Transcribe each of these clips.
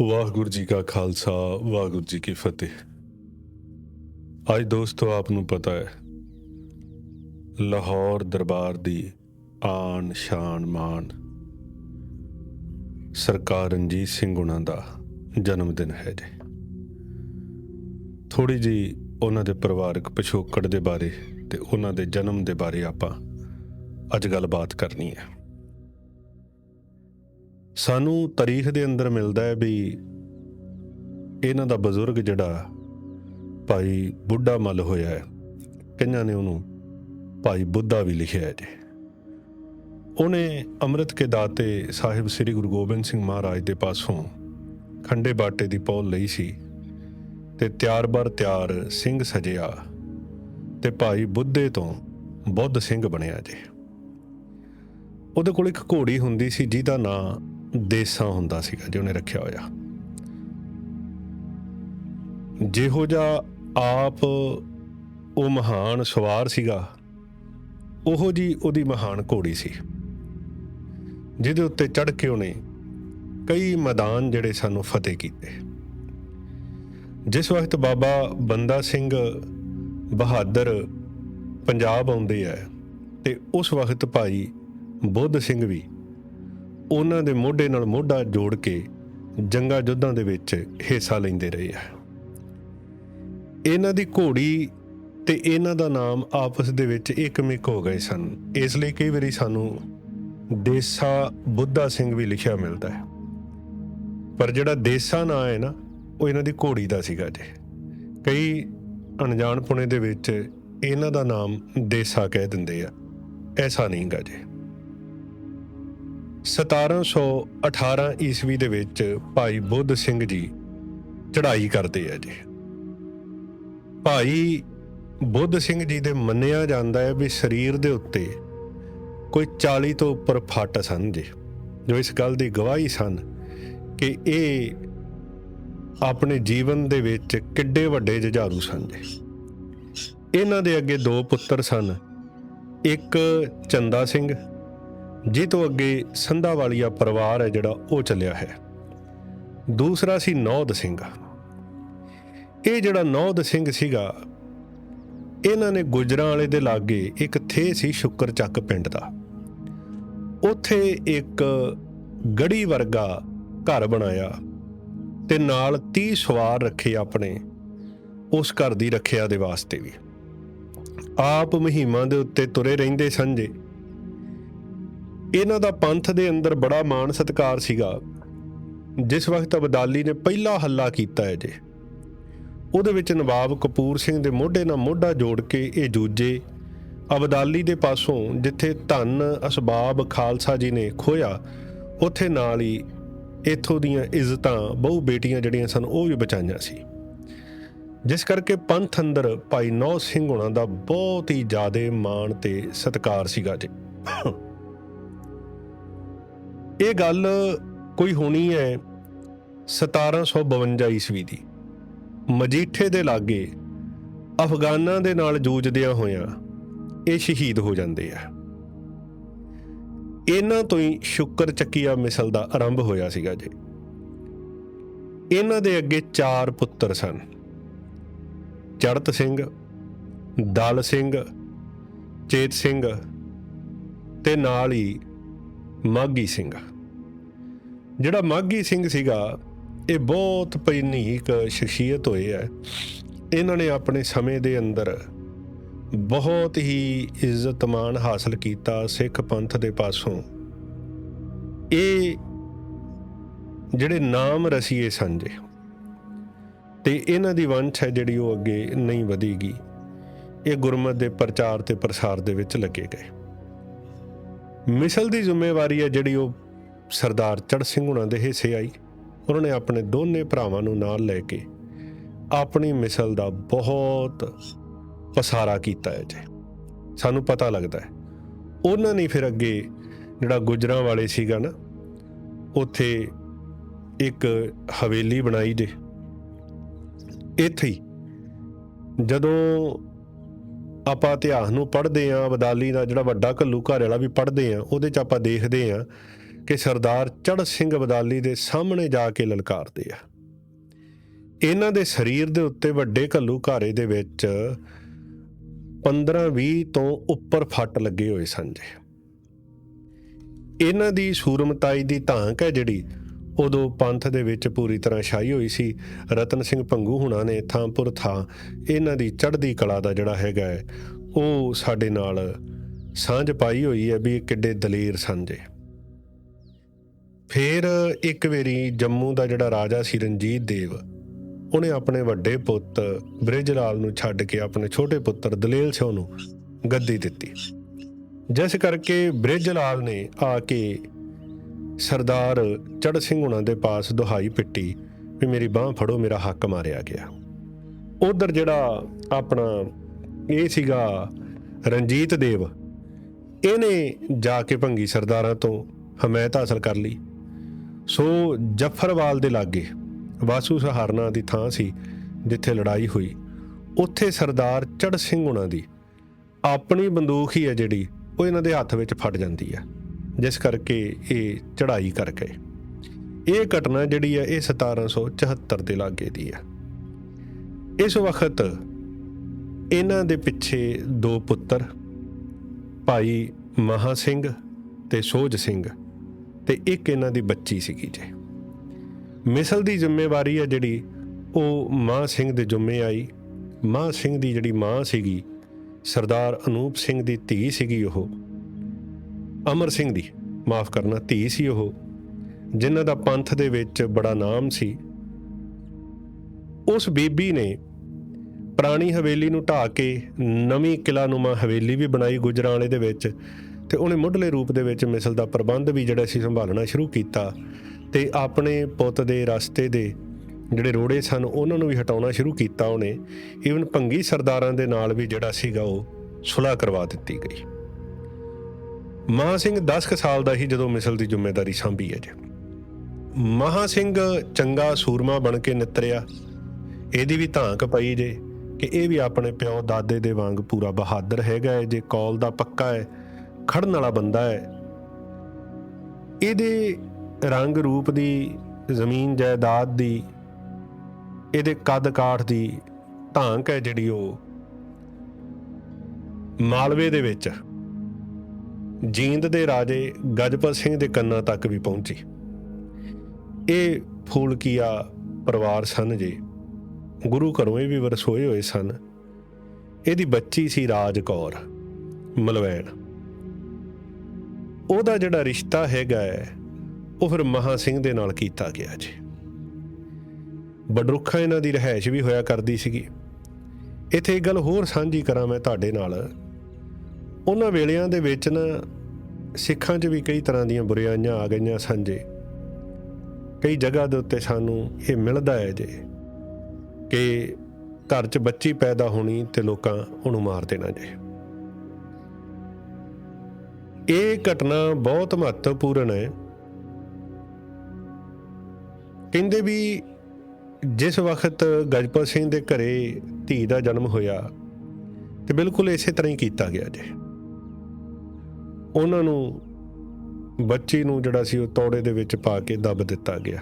ਵਾਹਿਗੁਰੂ ਜੀ ਕਾ ਖਾਲਸਾ, ਵਾਹਿਗੁਰੂ ਜੀ ਕੀ ਫਤਿਹ। ਅੱਜ ਦੋਸਤੋ ਆਪ ਨੂੰ ਪਤਾ ਹੈ, ਲਾਹੌਰ ਦਰਬਾਰ ਦੀ ਆਨ ਸ਼ਾਨ ਮਾਨ ਸਰਕਾਰ ਰਣਜੀਤ ਸਿੰਘ ਉਹਨਾਂ ਦਾ ਜਨਮ ਦਿਨ ਹੈ ਜੀ। ਥੋੜੀ ਜੀ ਉਹਨਾਂ ਦੇ ਪਰਿਵਾਰਕ ਪਿਛੋਕੜ ਦੇ ਬਾਰੇ ਤੇ ਉਹਨਾਂ ਦੇ ਜਨਮ ਦੇ ਬਾਰੇ ਆਪਾਂ ਅੱਜ ਗੱਲਬਾਤ ਕਰਨੀ ਹੈ। ਸਾਨੂੰ ਤਾਰੀਖ ਦੇ ਅੰਦਰ ਮਿਲਦਾ ਹੈ ਵੀ ਇਹਨਾਂ ਦਾ ਬਜ਼ੁਰਗ ਜਿਹੜਾ ਭਾਈ ਬੁੱਢਾ ਮੱਲ ਹੋਇਆ ਹੈ ਕਈਆਂ ਨੇ ਉਹਨੂੰ ਭਾਈ ਬੁੱਧਾ ਵੀ ਲਿਖਿਆ ਹੈ ਜੀ। ਉਹਨੇ ਅੰਮ੍ਰਿਤ ਕੇ ਦਾਤੇ ਸਾਹਿਬ ਸ੍ਰੀ ਗੁਰੂ ਗੋਬਿੰਦ ਸਿੰਘ ਮਹਾਰਾਜ ਦੇ ਪਾਸੋਂ ਖੰਡੇ ਬਾਟੇ ਦੀ ਪੌਲ ਲਈ ਸੀ ਤੇ ਤਿਆਰ ਬਰ ਤਿਆਰ ਸਿੰਘ ਸਜਿਆ ਤੇ ਭਾਈ ਬੁੱਧੇ ਤੋਂ ਬੁੱਧ ਸਿੰਘ ਬਣਿਆ ਜੀ। ਉਹਦੇ ਕੋਲ ਇੱਕ ਘੋੜੀ ਹੁੰਦੀ ਸੀ ਜਿਹਦਾ ਨਾਂ ਦੇਸਾਂ ਹੁੰਦਾ ਸੀਗਾ ਜੇ ਉਹਨੇ ਰੱਖਿਆ ਹੋਇਆ। ਜਿਹੋ ਜਿਹਾ ਆਪ ਉਹ ਮਹਾਨ ਸਵਾਰ ਸੀਗਾ, ਉਹੋ ਜੀ ਉਹਦੀ ਮਹਾਨ ਘੋੜੀ ਸੀ। ਜਿਹਦੇ ਉੱਤੇ ਚੜ ਕੇ ਉਹਨੇ ਕਈ ਮੈਦਾਨ ਜਿਹੜੇ ਸਾਨੂੰ ਫਤਿਹ ਕੀਤੇ। ਜਿਸ ਵਕਤ ਬਾਬਾ ਬੰਦਾ ਸਿੰਘ ਬਹਾਦਰ ਪੰਜਾਬ ਆਉਂਦੇ ਆ ਤੇ ਉਸ ਵਕਤ ਭਾਈ ਬੁੱਧ ਸਿੰਘ ਵੀ ਉਹਨਾਂ ਦੇ ਮੋਢੇ ਨਾਲ ਮੋਢਾ ਜੋੜ ਕੇ ਜੰਗਾ ਯੁੱਧਾਂ ਦੇ ਵਿੱਚ ਹਿੱਸਾ ਲੈਂਦੇ ਰਹੇ ਆ। ਇਹਨਾਂ ਦੀ ਘੋੜੀ ਤੇ ਇਹਨਾਂ ਦਾ ਨਾਮ ਆਪਸ ਦੇ ਵਿੱਚ ਇੱਕਮਿਕ ਹੋ ਗਏ ਸਨ। ਇਸ ਲਈ ਕਈ ਵਾਰੀ ਸਾਨੂੰ ਦੇਸਾ ਬੁੱਧਾ ਸਿੰਘ ਵੀ ਲਿਖਿਆ ਮਿਲਦਾ ਹੈ। ਪਰ ਜਿਹੜਾ ਦੇਸਾ ਨਾਂ ਹੈ ਨਾ, ਉਹ ਇਹਨਾਂ ਦੀ ਘੋੜੀ ਦਾ ਸੀਗਾ ਜੇ। ਕਈ ਅਣਜਾਣਪੁਣੇ ਦੇ ਵਿੱਚ ਇਹਨਾਂ ਦਾ ਨਾਮ ਦੇਸਾ ਕਹਿ ਦਿੰਦੇ ਆ। ਐਸਾ ਨਹੀਂ ਗਾ ਜੀ। 1718 ਈਸਵੀ ਦੇ ਵਿੱਚ ਭਾਈ ਬੁੱਧ ਸਿੰਘ ਜੀ ਚੜ੍ਹਾਈ ਕਰਦੇ ਆ ਜੀ। ਭਾਈ ਬੁੱਧ ਸਿੰਘ ਜੀ ਦੇ ਮੰਨਿਆ ਜਾਂਦਾ ਹੈ ਵੀ ਸਰੀਰ ਦੇ ਉੱਤੇ ਕੋਈ 40 ਤੋਂ ਉੱਪਰ ਫੱਟ ਸਨ ਜੀ। ਜੋ ਇਸ ਗੱਲ ਦੀ ਗਵਾਹੀ ਸਨ ਕਿ ਇਹ ਆਪਣੇ ਜੀਵਨ ਦੇ ਵਿੱਚ ਕਿੱਡੇ ਵੱਡੇ ਜੁਝਾਰੂ ਸਨ ਜੀ। ਇਹਨਾਂ ਦੇ ਅੱਗੇ ਦੋ ਪੁੱਤਰ ਸਨ, ਇੱਕ ਚੰਦਾ ਸਿੰਘ ਜੀ ਤੋਂ ਅੱਗੇ ਸੰਧਾ ਵਾਲੀਆ ਪਰਿਵਾਰ ਹੈ ਜਿਹੜਾ ਉਹ ਚੱਲਿਆ ਹੈ। ਦੂਸਰਾ ਸੀ ਨੌਦ ਸਿੰਘ। ਇਹ ਜਿਹੜਾ ਨੌਦ ਸਿੰਘ ਸੀਗਾ, ਇਹਨਾਂ ਨੇ ਗੁਜਰਾਂ ਵਾਲੇ ਦੇ ਲਾਗੇ ਇੱਕ ਥੇ ਸੀ ਸ਼ੁਕਰ ਚੱਕ ਪਿੰਡ ਦਾ। ਉੱਥੇ ਇੱਕ ਗੜੀ ਵਰਗਾ ਘਰ ਬਣਾਇਆ ਤੇ ਨਾਲ 30 ਸਵਾਰ ਰੱਖੇ ਆਪਣੇ ਉਸ ਘਰ ਦੀ ਰੱਖਿਆ ਦੇ ਵਾਸਤੇ ਵੀ। ਆਪ ਮਹੀਮਾ ਦੇ ਉੱਤੇ ਤੁਰੇ ਰਹਿੰਦੇ ਸਨ ਜੇ। ਇਹਨਾਂ ਦਾ ਪੰਥ ਦੇ ਅੰਦਰ ਬੜਾ ਮਾਣ ਸਤਿਕਾਰ ਸੀਗਾ। ਜਿਸ ਵਕਤ ਅਬਦਾਲੀ ਨੇ ਪਹਿਲਾ ਹੱਲਾ ਕੀਤਾ ਹੈ ਜੇ। ਉਹਦੇ ਵਿੱਚ ਨਵਾਬ ਕਪੂਰ ਸਿੰਘ ਦੇ ਮੋਢੇ ਨਾਲ ਮੋਢਾ ਜੋੜ ਕੇ ਇਹ ਜੂਝੇ, ਅਬਦਾਲੀ ਦੇ ਪਾਸੋਂ ਜਿੱਥੇ ਧਨ ਅਸਬਾਬ ਖਾਲਸਾ ਜੀ ਨੇ ਖੋਇਆ ਉੱਥੇ ਨਾਲ ਹੀ ਇਥੋਂ ਦੀਆਂ ਇੱਜ਼ਤਾਂ, ਬਹੁ ਬੇਟੀਆਂ ਜਿਹੜੀਆਂ ਸਨ, ਉਹ ਵੀ ਬਚਾਈਆਂ ਸੀ। ਜਿਸ ਕਰਕੇ ਪੰਥ ਅੰਦਰ ਭਾਈ ਨੌ ਸਿੰਘ ਹੋਣਾ ਦਾ ਬਹੁਤ ਹੀ ਜ਼ਿਆਦਾ ਮਾਣ ਤੇ ਸਤਿਕਾਰ ਸੀਗਾ ਜੀ। ਇਹ ਗੱਲ ਕੋਈ ਹੋਣੀ ਹੈ 1752 ਈਸਵੀ ਦੀ। ਮਜੀਠੇ ਦੇ ਲਾਗੇ ਅਫਗਾਨਾਂ ਦੇ ਨਾਲ ਜੂਝਦਿਆਂ ਹੋਇਆਂ ਇਹ ਸ਼ਹੀਦ ਹੋ ਜਾਂਦੇ ਆ। ਇਹਨਾਂ ਤੋਂ ਹੀ ਸ਼ੁਕਰ ਚੱਕੀਆ ਮਿਸਲ ਦਾ ਆਰੰਭ ਹੋਇਆ ਸੀਗਾ ਜੀ। ਇਹਨਾਂ ਦੇ ਅੱਗੇ ਚਾਰ ਪੁੱਤਰ ਸਨ। ਚੜਤ ਸਿੰਘ, ਦਲ ਸਿੰਘ, ਚੇਤ ਸਿੰਘ ਤੇ ਨਾਲ ਹੀ ਮਾਗੀ ਸਿੰਘ। ਜਿਹੜਾ ਮਾਗੀ ਸਿੰਘ ਸੀਗਾ, ਇਹ ਬਹੁਤ ਪਈਨੀਕ ਸ਼ਖਸੀਅਤ ਹੋਏ ਹੈ ਇਹਨਾਂ ਨੇ ਆਪਣੇ ਸਮੇਂ ਦੇ ਅੰਦਰ ਬਹੁਤ ਹੀ ਇੱਜ਼ਤ ਮਾਣ ਹਾਸਲ ਕੀਤਾ ਸਿੱਖ ਪੰਥ ਦੇ ਪਾਸੋਂ। ਇਹ ਜਿਹੜੇ ਨਾਮ ਰਸੀਏ ਸਨ ਜੇ, ਤੇ ਇਹਨਾਂ ਦੀ ਵੰਸ਼ ਹੈ ਜਿਹੜੀ ਉਹ ਅੱਗੇ ਨਹੀਂ ਵਧੇਗੀ। ਇਹ ਗੁਰਮਤ ਦੇ ਪ੍ਰਚਾਰ ਤੇ ਪ੍ਰਸਾਰ ਦੇ ਵਿੱਚ ਲੱਗੇ ਗਏ। ਮਿਸਲ ਦੀ ਜ਼ਿੰਮੇਵਾਰੀ ਹੈ ਜਿਹੜੀ ਉਹ ਸਰਦਾਰ ਚੜ ਸਿੰਘ ਹੁਣਾਂ ਦੇ ਹਿੱਸੇ ਆਈ। ਉਹਨਾਂ ਨੇ ਆਪਣੇ ਦੋਨੇ ਭਰਾਵਾਂ ਨੂੰ ਨਾਲ ਲੈ ਕੇ ਆਪਣੀ ਮਿਸਲ ਦਾ ਬਹੁਤ ਪਸਾਰਾ ਕੀਤਾ ਹੈ ਜੀ। ਸਾਨੂੰ ਪਤਾ ਲੱਗਦਾ ਹੈ। ਉਹਨਾਂ ਨੇ ਫਿਰ ਅੱਗੇ ਜਿਹੜਾ ਗੁਜਰਾਂ ਵਾਲੇ ਸੀਗਾ ਨਾ, ਉੱਥੇ ਇੱਕ ਹਵੇਲੀ ਬਣਾਈ ਜੇ। ਇੱਥੇ ਹੀ ਜਦੋਂ ਆਪਾਂ ਇਤਿਹਾਸ ਨੂੰ ਪੜ੍ਹਦੇ ਆਂ ਅਬਦਾਲੀ ਦਾ ਜਿਹੜਾ ਵੱਡਾ ਘੱਲੂ ਘਰ ਵਾਲਾ ਵੀ ਪੜ੍ਹਦੇ ਆਂ ਉਹਦੇ ਚ ਆਪਾਂ ਦੇਖਦੇ ਆਂ ਕਿ ਸਰਦਾਰ ਚੜ ਸਿੰਘ ਬਦਾਲੀ ਦੇ ਸਾਹਮਣੇ ਜਾ ਕੇ ਲਲਕਾਰਦੇ ਆ। ਇਹਨਾਂ ਦੇ ਸਰੀਰ ਦੇ ਉੱਤੇ ਵੱਡੇ ਘੱਲੂ ਘਾਰੇ ਦੇ ਵਿੱਚ 15-20 ਤੋਂ ਉੱਪਰ ਫੱਟ ਲੱਗੇ ਹੋਏ ਸਨ ਜੀ। ਇਹਨਾਂ ਦੀ ਸੂਰਮਤਾਈ ਦੀ ਧਾਂਕ ਹੈ ਜਿਹੜੀ ਉਦੋਂ ਪੰਥ ਦੇ ਵਿੱਚ ਪੂਰੀ ਤਰ੍ਹਾਂ ਛਾਈ ਹੋਈ ਸੀ। ਰਤਨ ਸਿੰਘ ਭੰਗੂ ਹੁਣਾਂ ਨੇ ਥਾਂਪੁਰ ਥਾਂ ਇਹਨਾਂ ਦੀ ਚੜ੍ਹਦੀ ਕਲਾ ਦਾ ਜਿਹੜਾ ਹੈਗਾ ਹੈ, ਉਹ ਸਾਡੇ ਨਾਲ ਸਾਂਝ ਪਾਈ ਹੋਈ ਹੈ ਵੀ ਇਹ ਕਿੱਡੇ ਦਲੇਰ ਸਨ ਜੇ। ਫਿਰ ਇੱਕ ਵਾਰੀ ਜੰਮੂ ਦਾ ਜਿਹੜਾ ਰਾਜਾ ਸੀ ਰਣਜੀਤ ਦੇਵ ਉਹਨੇ ਆਪਣੇ ਵੱਡੇ ਪੁੱਤ ਬ੍ਰਿਜ ਲਾਲ ਨੂੰ ਛੱਡ ਕੇ ਆਪਣੇ ਛੋਟੇ ਪੁੱਤਰ ਦਲੇਲ ਸਿੰਘ ਨੂੰ ਗੱਦੀ ਦਿੱਤੀ। ਜਿਸ ਕਰਕੇ ਬ੍ਰਿਜ ਲਾਲ ਨੇ ਆ ਕੇ ਸਰਦਾਰ ਚੜ ਸਿੰਘ ਹੁਣਾਂ ਦੇ ਪਾਸ ਦੁਹਾਈ ਪਿੱਟੀ ਵੀ ਮੇਰੀ ਬਾਹ ਫੜੋ, ਮੇਰਾ ਹੱਕ ਮਾਰਿਆ ਗਿਆ। ਉਧਰ ਜਿਹੜਾ ਆਪਣਾ ਇਹ ਸੀਗਾ ਰਣਜੀਤ ਦੇਵ, ਇਹਨੇ ਜਾ ਕੇ ਭੰਗੀ ਸਰਦਾਰਾਂ ਤੋਂ ਹਮਾਇਤ ਹਾਸਲ ਕਰ ਲਈ। ਸੋ ਜਫਰਵਾਲ ਦੇ ਲਾਗੇ ਵਾਸੂ ਸਹਾਰਨਾ ਦੀ ਥਾਂ ਸੀ ਜਿੱਥੇ ਲੜਾਈ ਹੋਈ। ਉੱਥੇ ਸਰਦਾਰ ਚੜ ਸਿੰਘ ਹੁਣਾਂ ਦੀ ਆਪਣੀ ਬੰਦੂਕ ਹੀ ਹੈ ਜਿਹੜੀ ਉਹ ਇਹਨਾਂ ਦੇ ਹੱਥ ਵਿੱਚ ਫਟ ਜਾਂਦੀ ਹੈ। ਜਿਸ ਕਰਕੇ ਇਹ ਚੜ੍ਹਾਈ ਕਰ ਗਏ ਇਹ ਘਟਨਾ ਜਿਹੜੀ ਹੈ, ਇਹ 1774 ਦੇ ਲਾਗੇ ਦੀ ਹੈ। ਇਸ ਵਕਤ ਇਹਨਾਂ ਦੇ ਪਿੱਛੇ ਦੋ ਪੁੱਤਰ, ਭਾਈ ਮਹਾ ਸਿੰਘ ਤੇ ਸੋਜ ਸਿੰਘ ਤੇ ਇੱਕ ਇਹਨਾਂ ਦੀ ਬੱਚੀ ਸੀਗੀ ਜੇ। ਮਿਸਲ ਦੀ ਜ਼ਿੰਮੇਵਾਰੀ ਹੈ ਜਿਹੜੀ, ਉਹ ਮਾਂ ਸਿੰਘ ਦੇ ਜੁੰਮੇ ਆਈ। ਮਾਂ ਸਿੰਘ ਦੀ ਜਿਹੜੀ ਮਾਂ ਸੀਗੀ, ਸਰਦਾਰ ਅਨੂਪ ਸਿੰਘ ਦੀ ਧੀ ਸੀਗੀ ਉਹ। ਅਮਰ ਸਿੰਘ ਦੀ। ਮਾਫ ਕਰਨਾ, ਧੀ ਸੀ ਉਹ, ਜਿਨ੍ਹਾਂ ਦਾ ਪੰਥ ਦੇ ਵਿੱਚ ਬੜਾ ਨਾਮ ਸੀ। ਉਸ ਬੀਬੀ ਨੇ ਪੁਰਾਣੀ ਹਵੇਲੀ ਨੂੰ ਢਾ ਕੇ ਨਵੀਂ ਕਿਲਾ ਨੂਮਾ ਹਵੇਲੀ ਵੀ ਬਣਾਈ ਗੁਜਰਾਲੇ ਦੇ ਵਿੱਚ ਤੇ ਉਹਨੇ ਮੁੱਢਲੇ ਰੂਪ ਦੇ ਵਿੱਚ ਮਿਸਲ ਦਾ ਪ੍ਰਬੰਧ ਵੀ ਜਿਹੜਾ ਸੀ ਸੰਭਾਲਣਾ ਸ਼ੁਰੂ ਕੀਤਾ ਤੇ ਆਪਣੇ ਪੁੱਤ ਦੇ ਰਸਤੇ ਦੇ ਜਿਹੜੇ ਰੋੜੇ ਸਨ ਉਹਨਾਂ ਨੂੰ ਵੀ ਹਟਾਉਣਾ ਸ਼ੁਰੂ ਕੀਤਾ ਉਹਨੇ। ਈਵਨ ਭੰਗੀ ਸਰਦਾਰਾਂ ਦੇ ਨਾਲ ਵੀ ਜਿਹੜਾ ਸੀਗਾ ਉਹ ਸੁਲਾਹ ਕਰਵਾ ਦਿੱਤੀ ਗਈ। ਮਹਾ ਸਿੰਘ 10 ਕੁ ਸਾਲ ਦਾ ਹੀ ਜਦੋਂ ਮਿਸਲ ਦੀ ਜ਼ਿੰਮੇਵਾਰੀ ਸੰਭੀ ਹੈ ਜੀ। ਮਹਾ ਸਿੰਘ ਚੰਗਾ ਸੂਰਮਾ ਬਣ ਕੇ ਨਿਤਰਿਆ। ਇਹਦੀ ਵੀ ਧਾਂਕ ਪਈ ਜੇ ਕਿ ਇਹ ਵੀ ਆਪਣੇ ਪਿਓ ਦਾਦੇ ਦੇ ਵਾਂਗ ਪੂਰਾ ਬਹਾਦਰ ਹੈਗਾ ਹੈ, ਜੇ ਕੌਲ ਦਾ ਪੱਕਾ ਹੈ, ਖੜਨ ਵਾਲਾ ਬੰਦਾ ਹੈ। ਇਹਦੇ ਰੰਗ ਰੂਪ ਦੀ, ਜ਼ਮੀਨ ਜਾਇਦਾਦ ਦੀ, ਇਹਦੇ ਕੱਦ ਕਾਠ ਦੀ ਧਾਂਕ ਹੈ ਜਿਹੜੀ ਉਹ ਮਾਲਵੇ ਦੇ ਵਿੱਚ। ਜੀਂਦ ਦੇ ਰਾਜੇ ਗਜਪਤ ਸਿੰਘ ਦੇ ਕੰਨਾਂ ਤੱਕ ਵੀ ਪਹੁੰਚੀ। ਇਹ ਫੂਲਕੀਆ ਪਰਿਵਾਰ ਸਨ ਜੇ। ਗੁਰੂ ਘਰੋਂ ਇਹ ਵੀ ਵਰਸੋਏ ਹੋਏ ਸਨ। ਇਹਦੀ ਬੱਚੀ ਸੀ ਰਾਜ ਕੌਰ, ਮਲਵੈਣ। ਉਹਦਾ ਜਿਹੜਾ ਰਿਸ਼ਤਾ ਹੈਗਾ ਹੈ, ਉਹ ਫਿਰ ਮਹਾ ਸਿੰਘ ਦੇ ਨਾਲ ਕੀਤਾ ਗਿਆ ਜੀ। ਬਡਰੁੱਖਾ ਇਹਨਾਂ ਦੀ ਰਹਿائش ਵੀ ਹੋਇਆ ਕਰਦੀ ਸੀਗੀ। ਇੱਥੇ ਇੱਕ ਗੱਲ ਹੋਰ ਸਾਂਝੀ ਕਰਾਂ ਮੈਂ ਤੁਹਾਡੇ ਨਾਲ। ਉਹਨਾਂ ਵੇਲਿਆਂ ਦੇ ਵਿੱਚ ਨਾ ਸਿੱਖਾਂ 'ਚ ਵੀ ਕਈ ਤਰ੍ਹਾਂ ਦੀਆਂ ਬੁਰਾਈਆਂ ਆ ਗਈਆਂ ਸਨ ਜੀ। ਕਈ ਜਗ੍ਹਾ ਦੇ ਉੱਤੇ ਸਾਨੂੰ ਇਹ ਮਿਲਦਾ ਹੈ ਜੇ ਕਿ ਘਰ 'ਚ ਬੱਚੀ ਪੈਦਾ ਹੋਣੀ ਤੇ ਲੋਕਾਂ ਉਹਨੂੰ ਮਾਰ ਦੇਣਾ ਜੇ। ਇਹ ਘਟਨਾ ਬਹੁਤ ਮਹੱਤਵਪੂਰਨ ਹੈ। ਕਹਿੰਦੇ ਵੀ ਜਿਸ ਵਕਤ ਗਜਪਤ ਸਿੰਘ ਦੇ ਘਰੇ ਧੀ ਦਾ ਜਨਮ ਹੋਇਆ ਤੇ ਬਿਲਕੁਲ ਇਸੇ ਤਰ੍ਹਾਂ ਹੀ ਕੀਤਾ ਗਿਆ ਜੇ। ਉਹਨਾਂ ਨੂੰ ਬੱਚੀ ਨੂੰ ਜਿਹੜਾ ਸੀ ਉਹ ਤੋੜੇ ਦੇ ਵਿੱਚ ਪਾ ਕੇ ਦੱਬ ਦਿੱਤਾ ਗਿਆ।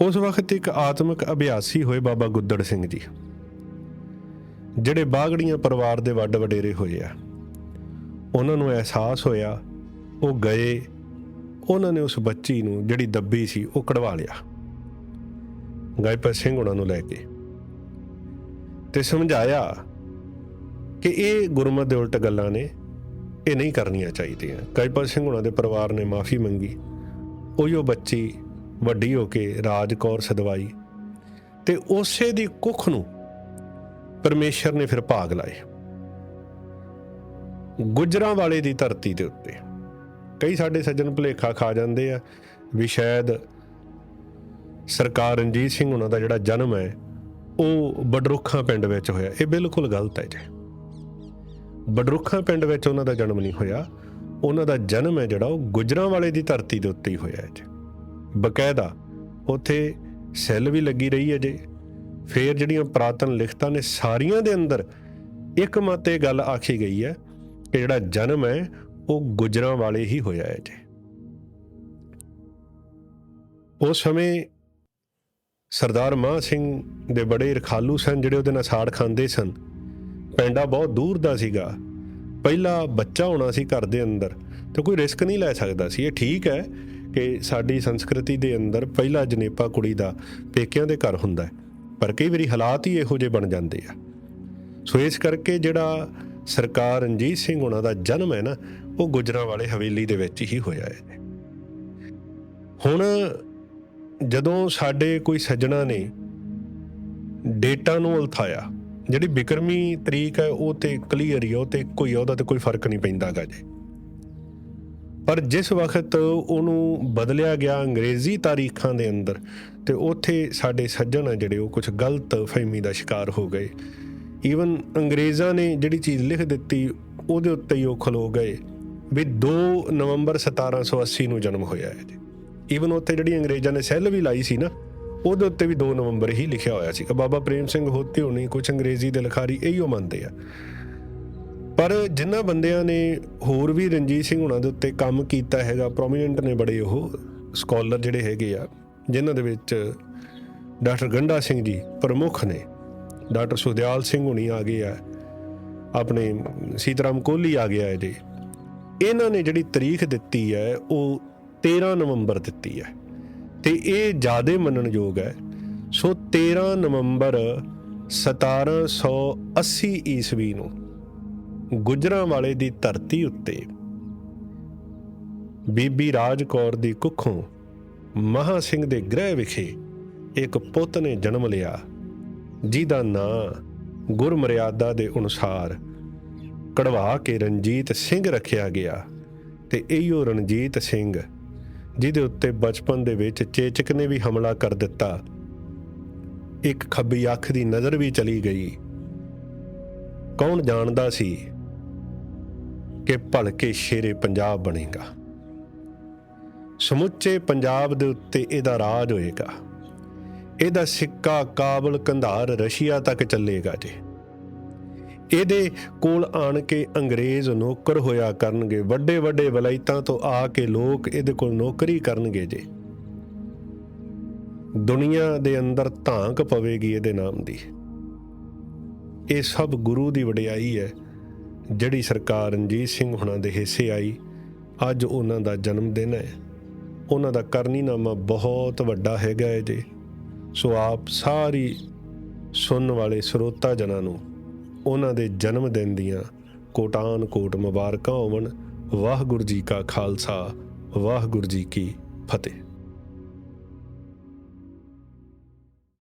ਉਸ ਵਕਤ ਇੱਕ ਆਤਮਿਕ ਅਭਿਆਸੀ ਹੋਏ ਬਾਬਾ ਗੁੱਦੜ ਸਿੰਘ ਜੀ, ਜਿਹੜੇ ਬਾਗੜੀਆਂ ਪਰਿਵਾਰ ਦੇ ਵੱਡ ਵਡੇਰੇ ਹੋਏ ਆ। ਉਹਨਾਂ ਨੂੰ ਅਹਿਸਾਸ ਹੋਇਆ, ਉਹ ਗਏ, ਉਹਨਾਂ ਨੇ ਉਸ ਬੱਚੀ ਨੂੰ ਜਿਹੜੀ ਦੱਬੀ ਸੀ ਉਹ ਕਢਵਾ ਲਿਆ। ਗਾਇਪਤ ਸਿੰਘ ਉਹਨਾਂ ਨੂੰ ਲੈ ਕੇ ਤੇ ਸਮਝਾਇਆ ਕਿ ਇਹ ਗੁਰਮਤ ਦੇ ਉਲਟ ਗੱਲਾਂ ਨੇ ਇਹ ਨਹੀਂ ਕਰਨੀਆਂ ਚਾਹੀਦੀਆਂ। ਗਾਇਪਤ ਸਿੰਘ ਉਹਨਾਂ ਦੇ ਪਰਿਵਾਰ ਨੇ ਮਾਫੀ ਮੰਗੀ। ਉਹ ਬੱਚੀ ਵੱਡੀ ਹੋ ਕੇ ਰਾਜ ਕੌਰ ਸਦਵਾਈ। ਤੇ ਉਸੇ ਦੀ ਕੁੱਖ ਨੂੰ ਪਰਮੇਸ਼ਰ ਨੇ ਫਿਰ ਭਾਗ ਲਾਏ। ਗੁਜਰਾਂ ਵਾਲੇ ਦੀ ਧਰਤੀ ਦੇ ਉੱਤੇ। ਕਈ ਸਾਡੇ ਸੱਜਣ ਭੁਲੇਖਾ ਖਾ ਜਾਂਦੇ ਆ ਵੀ ਸ਼ਾਇਦ ਸਰਕਾਰ ਰਣਜੀਤ ਸਿੰਘ ਉਹਨਾਂ ਦਾ ਜਿਹੜਾ ਜਨਮ ਹੈ, ਉਹ ਬਡਰੁੱਖਾਂ ਪਿੰਡ ਵਿੱਚ ਹੋਇਆ। ਇਹ ਬਿਲਕੁਲ ਗਲਤ ਹੈ ਜੀ। ਬਡਰੁੱਖਾਂ ਪਿੰਡ ਵਿੱਚ ਉਹਨਾਂ ਦਾ ਜਨਮ ਨਹੀਂ ਹੋਇਆ। ਉਹਨਾਂ ਦਾ ਜਨਮ ਹੈ ਜਿਹੜਾ ਉਹ ਗੁਜਰਾਂ ਵਾਲੇ ਦੀ ਧਰਤੀ ਦੇ ਉੱਤੇ ਹੀ ਹੋਇਆ ਹੈ ਜੀ। ਬਕਾਇਦਾ ਉੱਥੇ ਸੈੱਲ ਵੀ ਲੱਗੀ ਰਹੀ ਹੈ ਜੇ। ਫੇਰ ਜਿਹੜੀਆਂ ਪ੍ਰਾਤਨ ਲਿਖਤਾਂ ਨੇ ਸਾਰੀਆਂ ਦੇ ਅੰਦਰ ਇੱਕ ਮਤ ਇਹ ਗੱਲ ਆਖੀ ਗਈ ਹੈ ਕਿ ਜਿਹੜਾ ਜਨਮ ਹੈ ਉਹ ਗੁਜਰਾਂ ਵਾਲੇ ਹੀ ਹੋਇਆ ਹੈ ਜੀ। ਉਸ ਸਮੇਂ ਸਰਦਾਰ ਮਾਹ ਸਿੰਘ ਦੇ ਬੜੇ ਰਖਾਲੂ ਸਨ ਜਿਹੜੇ ਉਹਦੇ ਨਾਲ ਸਾੜ ਖਾਂਦੇ ਸਨ। ਪੈਂਡਾ ਬਹੁਤ ਦੂਰ ਦਾ ਸੀਗਾ। ਪਹਿਲਾ ਬੱਚਾ ਹੋਣਾ ਸੀ ਘਰ ਦੇ ਅੰਦਰ, ਤੇ ਕੋਈ ਰਿਸਕ ਨਹੀਂ ਲੈ ਸਕਦਾ ਸੀ। ਇਹ ਠੀਕ ਹੈ ਕਿ ਸਾਡੀ ਸੰਸਕ੍ਰਿਤੀ ਦੇ ਅੰਦਰ ਪਹਿਲਾ ਜਨੇਪਾ ਕੁੜੀ ਦਾ ਪੇਕਿਆਂ ਦੇ ਘਰ ਹੁੰਦਾ ਹੈ, ਪਰ ਕਈ ਵਾਰੀ ਹਾਲਾਤ ਹੀ ਇਹੋ ਜਿਹੇ ਬਣ ਜਾਂਦੇ ਆ। ਸੋ ਇਸ ਕਰਕੇ ਜਿਹੜਾ ਸਰਕਾਰ ਰਣਜੀਤ ਸਿੰਘ ਉਹਨਾਂ ਦਾ ਜਨਮ ਹੈ ਨਾ, ਉਹ ਗੁਜਰਾਂ ਵਾਲੇ ਹਵੇਲੀ ਦੇ ਵਿੱਚ ਹੀ ਹੋਇਆ ਹੈ। ਹੁਣ ਜਦੋਂ ਸਾਡੇ ਕੋਈ ਸੱਜਣਾ ਨੇ ਡੇਟਾ ਨੂੰ ਉਲਥਾਇਆ ਜਿਹੜੀ ਬਿਕਰਮੀ ਤਰੀਕ ਹੈ ਉਹ ਤੇ ਕਲੀਅਰ ਹੀ ਆ, ਉਹ ਤੇ ਕੋਈ ਉਹਦਾ ਤੇ ਕੋਈ ਫ਼ਰਕ ਨਹੀਂ ਪੈਂਦਾਗਾ ਜੀ। ਪਰ ਜਿਸ ਵਕਤ ਉਹਨੂੰ ਬਦਲਿਆ ਗਿਆ ਅੰਗਰੇਜ਼ੀ ਤਾਰੀਖਾਂ ਦੇ ਅੰਦਰ ਤੇ ਉੱਥੇ ਸਾਡੇ ਸੱਜਣ ਆ ਜਿਹੜੇ ਉਹ ਕੁਝ ਗਲਤ ਫਹਿਮੀ ਦਾ ਸ਼ਿਕਾਰ ਹੋ ਗਏ। ਈਵਨ ਅੰਗਰੇਜ਼ਾਂ ਨੇ ਜਿਹੜੀ ਚੀਜ਼ ਲਿਖ ਦਿੱਤੀ ਉਹਦੇ ਉੱਤੇ ਹੀ ਉਹ ਖਲੋ ਗਏ ਵੀ 2 ਨਵੰਬਰ 1780 ਨੂੰ ਜਨਮ ਹੋਇਆ ਹੈ ਜੀ। ਈਵਨ ਉੱਥੇ ਜਿਹੜੀ ਅੰਗਰੇਜ਼ਾਂ ਨੇ ਸੈੱਲ ਵੀ ਲਾਈ ਸੀ ਨਾ ਉਹਦੇ ਉੱਤੇ ਵੀ 2 ਨਵੰਬਰ ਹੀ ਲਿਖਿਆ ਹੋਇਆ ਸੀ ਬਾਬਾ ਪ੍ਰੇਮ ਸਿੰਘ ਹੋਤੀ ਹੋਣੀ ਕੁਝ ਅੰਗਰੇਜ਼ੀ ਦੇ ਲਿਖਾਰੀ ਇਹੀਓ ਮੰਨਦੇ ਆ। ਪਰ ਜਿਨ੍ਹਾਂ ਬੰਦਿਆਂ ਨੇ ਹੋਰ ਵੀ ਰਣਜੀਤ ਸਿੰਘ ਹੁਣਾਂ ਦੇ ਉੱਤੇ ਕੰਮ ਕੀਤਾ ਹੈਗਾ ਪ੍ਰੋਮੀਨੈਂਟ ਨੇ ਬੜੇ ਉਹ ਸਕਾਲਰ ਜਿਹੜੇ ਹੈਗੇ ਆ, ਜਿਨ੍ਹਾਂ ਦੇ ਵਿੱਚ ਡਾਕਟਰ ਗੰਡਾ ਸਿੰਘ ਜੀ ਪ੍ਰਮੁੱਖ ਨੇ, ਡਾਕਟਰ ਸੁਦਿਆਲ ਸਿੰਘ ਹੁਣੀ ਆ ਗਏ ਆ, ਆਪਣੇ ਸੀਤਾਰਾਮ ਕੋਹਲੀ ਆ ਗਿਆ ਹੈ ਜੀ ਇਹਨਾਂ ਨੇ ਜਿਹੜੀ ਤਾਰੀਖ ਦਿੱਤੀ ਹੈ, ਉਹ 13 ਨਵੰਬਰ ਦਿੱਤੀ ਹੈ। ਤੇ ਇਹ ਜਿਆਦੇ ਮੰਨਣਯੋਗ ਹੈ। ਸੋ 13 ਨਵੰਬਰ 1780 ਈਸਵੀ ਨੂੰ ਗੁਜਰਾਂ ਵਾਲੇ ਦੀ ਧਰਤੀ ਉੱਤੇ ਬੀਬੀ ਰਾਜ ਕੌਰ ਦੀ ਕੁੱਖੋਂ ਮਹਾ ਸਿੰਘ ਦੇ ਗ੍ਰਹਿ ਵਿਖੇ ਇੱਕ ਪੁੱਤ ਨੇ ਜਨਮ ਲਿਆ, ਜਿਹਦਾ ਨਾਂ ਗੁਰਮਰਿਆਦਾ ਦੇ ਅਨੁਸਾਰ ਕਢਵਾ ਕੇ ਰਣਜੀਤ ਸਿੰਘ ਰੱਖਿਆ ਗਿਆ ਤੇ ਇਹੋ ਰਣਜੀਤ ਸਿੰਘ ਜਿਹਦੇ ਉੱਤੇ ਬਚਪਨ ਦੇ ਵਿੱਚ ਚੇਚਕ ਨੇ ਵੀ ਹਮਲਾ ਕਰ ਦਿੱਤਾ। ਇੱਕ ਖੱਬੀ ਅੱਖ ਦੀ ਨਜ਼ਰ ਵੀ ਚਲੀ ਗਈ। ਕੌਣ ਜਾਣਦਾ ਸੀ ਕਿ ਭਲਕੇ ਸ਼ੇਰੇ ਪੰਜਾਬ ਬਣੇਗਾ? ਸਮੁੱਚੇ ਪੰਜਾਬ ਦੇ ਉੱਤੇ ਇਹਦਾ ਰਾਜ ਹੋਏਗਾ। ਇਹਦਾ ਸਿੱਕਾ ਕਾਬਲ ਕੰਧਾਰ ਰਸ਼ੀਆ ਤੱਕ ਚੱਲੇਗਾ ਜੀ। ਇਹਦੇ ਕੋਲ ਆਣ ਕੇ ਅੰਗਰੇਜ਼ ਨੌਕਰ ਹੋਇਆ ਕਰਨਗੇ, ਵੱਡੇ ਵੱਡੇ ਵਲਾਇਤਾਂ ਤੋਂ ਆ ਕੇ ਲੋਕ ਇਹਦੇ ਕੋਲ ਨੌਕਰੀ ਕਰਨਗੇ ਜੇ। ਦੁਨੀਆ ਦੇ ਅੰਦਰ ਧਾਂਕ ਪਵੇਗੀ ਇਹਦੇ ਨਾਮ ਦੀ। ਇਹ ਸਭ ਗੁਰੂ ਦੀ ਵਡਿਆਈ ਹੈ, ਜਿਹੜੀ ਸਰਕਾਰ ਰਣਜੀਤ ਸਿੰਘ ਹੁਣਾਂ ਦੇ ਹਿੱਸੇ ਆਈ। ਅੱਜ ਉਹਨਾਂ ਦਾ ਜਨਮ ਦਿਨ ਹੈ। ਉਹਨਾਂ ਦਾ ਕਰਨੀਨਾਮਾ ਬਹੁਤ ਵੱਡਾ ਹੈਗਾ ਹੈ ਜੀ। ਸੋ ਆਪ ਸਾਰੀ ਸੁਣਨ ਵਾਲੇ ਸਰੋਤਾ ਜਨਾਂ ਨੂੰ ਉਹਨਾਂ ਦੇ ਜਨਮ ਦਿਨ ਦੀਆਂ ਕੋਟਾਨ ਕੋਟ ਮੁਬਾਰਕਾਂ ਹੋਵਣ। ਵਾਹਿਗੁਰੂ ਜੀ ਕਾ ਖਾਲਸਾ, ਵਾਹਿਗੁਰੂ ਜੀ ਕੀ ਫਤਿਹ।